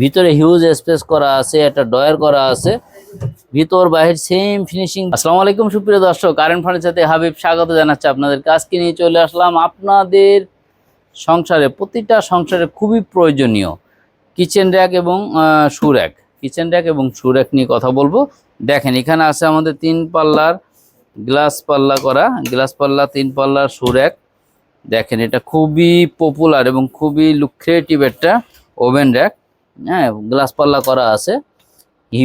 ভিতরে huge space করা আছে, একটা ডয়ার করা আছে, ভিতর, বাহির সেম ফিনিশিং আসসালামু আলাইকুম সুপ্রিয় দর্শক কারেন্ট ফার্নিচার সাথে হাবিব স্বাগত জানাচ্ছি আপনাদের কাজকে নিয়ে চলে আসলাম আপনাদের সংসারে, প্রতিটা সংসারে খুবই প্রয়োজনীয় কিচেন র্যাক এবং শু র্যাক কিচেন র্যাক এবং শু র্যাক নিয়ে কথা বলব। দেখেন, এখানে আছে আমাদের তিন পাল্লার গ্লাস পাল্লা করা। গ্লাস পাল্লা, তিন পাল্লার শু র্যাক দেখেন, এটা খুবই পপুলার এবং খুবই লুক্রিয়েটিভ একটা ওভেন র্যাক হ্যাঁ গ্লাস পাল্লা করা আছে।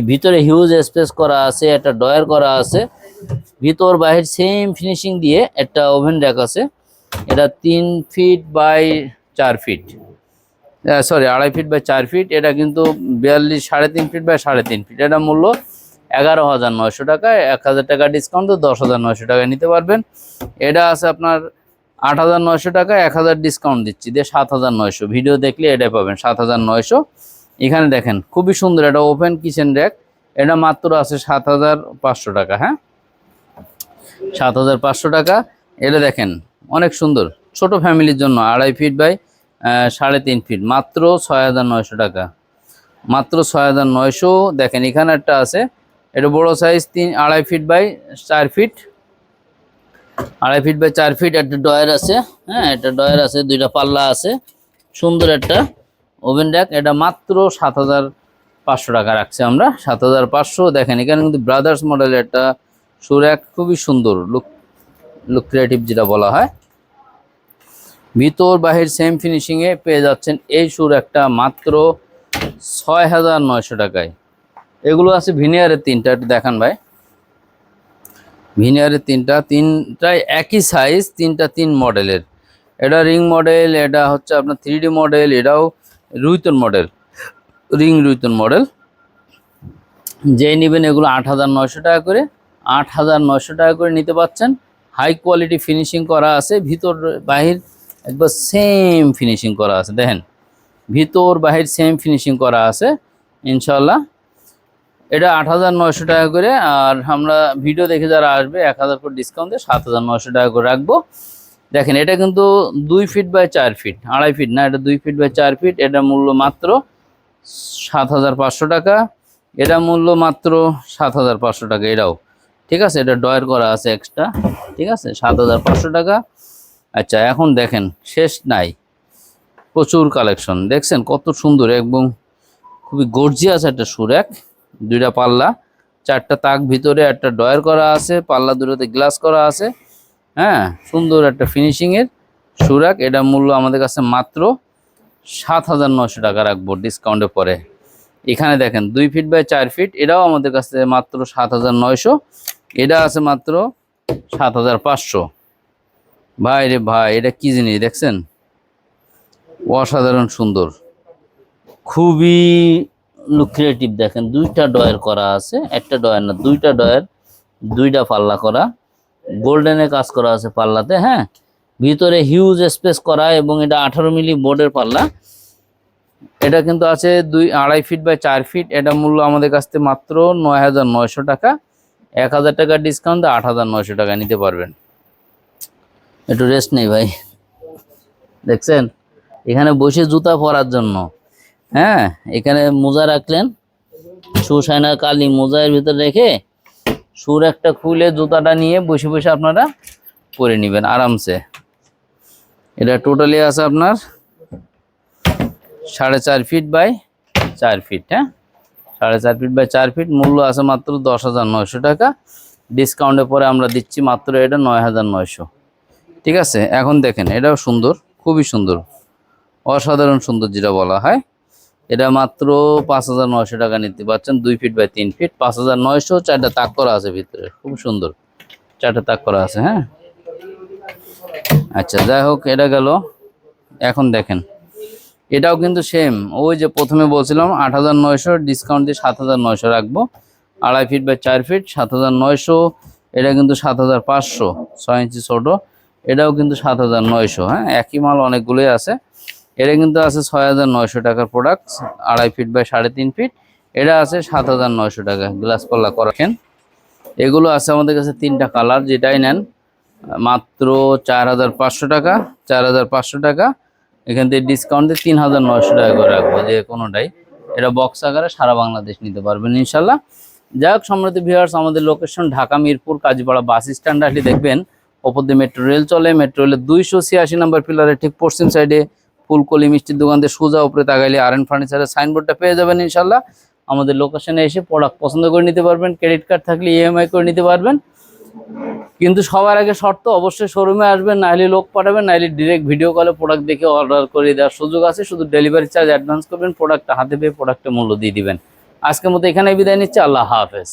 ভিতরে হিউজ স্পেস করা আছে, একটা ডয়ার করা আছে। ভিতর, বাহির সেম ফিনিশিং দিয়ে একটা ওভেন র্যাক আছে। এটা তিন ফিট বাই চার ফিট সরি আড়াই ফিট বাই চার ফিট এটা কিন্তু বিয়াল্লিশ, সাড়ে তিন ফিট বাই সাড়ে তিন ফিট এটা মূল্য এগারো হাজার নয়শো টাকায়। এক হাজার টাকা ডিসকাউন্ট তো দশ হাজার নয়শো টাকায় নিতে পারবেন। এটা আছে আপনার আট হাজার নয়শো টাকা এক হাজার ডিসকাউন্ট দিচ্ছি। দিয়ে সাত হাজার নয়শো। ভিডিও দেখলে এটাই পাবেন, সাত হাজার নয়শো। এখানে দেখেন, খুবই সুন্দর, এটা ওপেন কিচেন র্যাক এটা মাত্র আছে সাত হাজার পাঁচশো টাকা হ্যাঁ? সাত হাজার পাঁচশো টাকা, এটা দেখেন, অনেক সুন্দর, ছোট ফ্যামিলির জন্য, আড়াই ফিট বাই সাড়ে তিন ফিট মাত্র ছয় হাজার নয়শো টাকা, মাত্র ছয় হাজার নয়শো, দেখেন, এখানে একটা আছে, এটা বড় সাইজ তিন, আড়াই ফিট বাই চার ফিট আড়াই ফিট বাই চার ফিট একটা ডয়ার আছে হ্যাঁ একটা ডয়ার আছে, দুইটা পাল্লা আছে, সুন্দর একটা ওভেন র্যাক, এটা মাত্র সাত হাজার পাঁচশো টাকা রাখছি আমরা। সাত হাজার পাঁচশো, দেখেন, এখানে কিন্তু ব্রাদার্স মডেলের একটা সুরাক খুবই সুন্দর লুক লুক ক্রিয়েটিভ যেটা বলা হয়। ভিতর, বাহির সেম ফিনিশিংয়ে পেয়ে যাচ্ছেন এই সুর একটা মাত্র ছয় হাজার নয়শো টাকায়। এগুলো আছে ভিনিয়ারের তিনটা, একটু দেখান ভাই। ভিনিয়ারের তিনটা, তিনটাই একই সাইজ তিনটা তিন মডেলের। এটা রিং মডেল এটা হচ্ছে আপনার থ্রি মডেল এটাও রুইতন মডেল, রিং রুইতন মডেল। যেই নেবেন এগুলো আট হাজার নয়শো টাকা করে, আট হাজার নয়শো টাকা করে নিতে পাচ্ছেন। হাই কোয়ালিটি ফিনিশিং করা আছে, ভিতর বাহির একবার সেম ফিনিশিং করা আছে, দেখেন। ভিতর বাহির সেম ফিনিশিং করা আছে ইনশাল্লাহ এটা আট হাজার নয়শো টাকা করে, আর আমরা ভিডিও দেখে যারা আসবে, এক হাজার করে ডিসকাউন্ট দিয়ে সাত হাজার নয়শো টাকা করে রাখব। দেখেন, এটা কিন্তু দুই ফিট বাই চার ফিট আড়াই ফিট না, এটা দুই ফিট বাই চার ফিট এটা মূল্য মাত্র সাত হাজার পাঁচশো টাকা, এটা মূল্য মাত্র সাত হাজার পাঁচশো টাকা, এটাও, ঠিক আছে? এটা ডয়ার করা আছে এক্সট্রা ঠিক আছে? সাত হাজার পাঁচশো টাকা। আচ্ছা এখন দেখেন, শেষ নাই, প্রচুর কালেকশন দেখছেন কত সুন্দর এবং খুবই গর্জিয়াস একটা সুরেক দুইটা পাল্লা, চারটা তাক ভিতরে একটা ডয়ার করা আছে, পাল্লা দুটোতে গ্লাস করা আছে হ্যাঁ? সুন্দর একটা ফিনিশিংয়ের সুরাক। এটা মূল্য আমাদের কাছে মাত্র সাত হাজার নশো টাকা রাখব ডিসকাউন্টে পরে। এখানে দেখেন, দুই ফিট বাই চার ফিট এটাও আমাদের কাছে মাত্র সাত হাজার নয়শো। এটা আছে মাত্র সাত হাজার পাঁচশো। ভাই রে ভাই, এটা কি জিনিস দেখছেন? অসাধারণ সুন্দর। খুবই লুক্রিয়েটিভ দেখেন, দুইটা ডয়ার করা আছে, একটা ডয়ার না, দুইটা ডয়ার দুইটা পাল্লা করা। গোল্ডেনে কাজ করা আছে পাল্লাতে হ্যাঁ? ভিতরে হিউজ স্পেস করা এবং এটা আঠারো মিলি বোর্ডের পাল্লা। এটা কিন্তু আছে দুই, আড়াই ফিট বাই চার ফিট এটা মূল্য আমাদের কাছ থেকে মাত্র নয় হাজার নয়শো টাকা। এক হাজার টাকার ডিসকাউন্ট আট হাজার নয়শো টাকা নিতে পারবেন। একটু রেস্ট নেই ভাই। দেখছেন? এখানে বসে জুতা পরার জন্য। হ্যাঁ? এখানে মোজা রাখলেন। সাইনার কালি মোজার ভিতরে রেখে সুর একটা খুলে জুতাটা নিয়ে বসে বসে আপনারা পরে নেবেন আরামসে। এটা টোটালি আছে আপনার সাড়ে চার ফিট বাই চার ফিট হ্যাঁ? সাড়ে চার ফিট বাই চার ফিট, মূল্য আছে মাত্র দশ হাজার নয়শো টাকা। ডিসকাউন্টের পরে আমরা দিচ্ছি মাত্র এটা নয় হাজার নয়শো। ঠিক আছে? এখন দেখেন, এটাও সুন্দর, খুবই সুন্দর। অসাধারণ সুন্দর যেটা বলা হয়। এটা মাত্র পাঁচ হাজার নয়শো টাকা নিতে পারছেন দুই ফিট বাই তিন ফিট পাঁচ হাজার নয়শো, চারটা তাক করা আছে ভিতরে, খুব সুন্দর। চারটা তাক করা আছে হ্যাঁ? আচ্ছা যাই হোক, এটা গেল। এখন দেখেন, এটাও কিন্তু সেম ওই যে প্রথমে বলছিলাম, আট হাজার নয়শো ডিসকাউন্ট দিয়ে সাত হাজার নয়শো রাখব। আড়াই ফিট বাই চার ফিট সাত হাজার নয়শো, এটা কিন্তু সাত হাজার পাঁচশো, ছয় ইঞ্চি ছোটো, এটাও কিন্তু সাত হাজার নয়শো হ্যাঁ? একই মাল অনেকগুলোই আছে। এটা কিন্তু আছে ছয় হাজার নয়শো টাকার প্রোডাক্ট আড়াই ফিট বাই সাড়ে তিন ফিট এটা আছে সাত হাজার নয়শো টাকা গ্লাস পাল্লা করাছেন এগুলো আছে আমাদের কাছে তিনটা কালার যেটাই নেন, মাত্র চার হাজার পাঁচশো টাকা, চার হাজার পাঁচশো টাকা। এখান থেকে ডিসকাউন্ট তিন হাজার নয়শো টাকা করে রাখব, যে কোনোটাই। এটা বক্স আকারে সারা বাংলাদেশ নিতে পারবেন ইনশাল্লাহ যাই হোক সম্মানিত ভিউয়ার্স আমাদের location Dhaka, Mirpur, Kazipara bus stand আসলে দেখবেন, ওপর দিয়ে মেট্রো রেল চলে। মেট্রো রেলের দুইশো ছিয়াশি নম্বর পিলারের ঠিক পশ্চিম সাইডে ফুলকলি মিষ্টির দোকান দিয়ে সোজা উপরে তাকাইলে আর এন ফার্নিচারের সাইনবোর্ডটা পেয়ে যাবেন ইনশাল্লাহ আমাদের লোকেশনে এসে প্রোডাক্ট পছন্দ করে নিতে পারবেন ক্রেডিট কার্ড থাকলে ইএমআই করে নিতে পারবেন। কিন্তু সবার আগে শর্ত, অবশ্যই শোরুমে আসবেন নাহলে লোক পাঠাবেন নাহলে ডিরেক্ট ভিডিও কলে প্রোডাক্ট দেখে অর্ডার করে দেওয়ার সুযোগ আছে। শুধু ডেলিভারি চার্জ অ্যাডভান্স করবেন প্রোডাক্টটা হাতে পেয়ে প্রোডাক্টের মূল্য দিয়ে দিবেন। আজকের মতো এখানে বিদায় নিচ্ছি, আল্লাহ হাফেজ।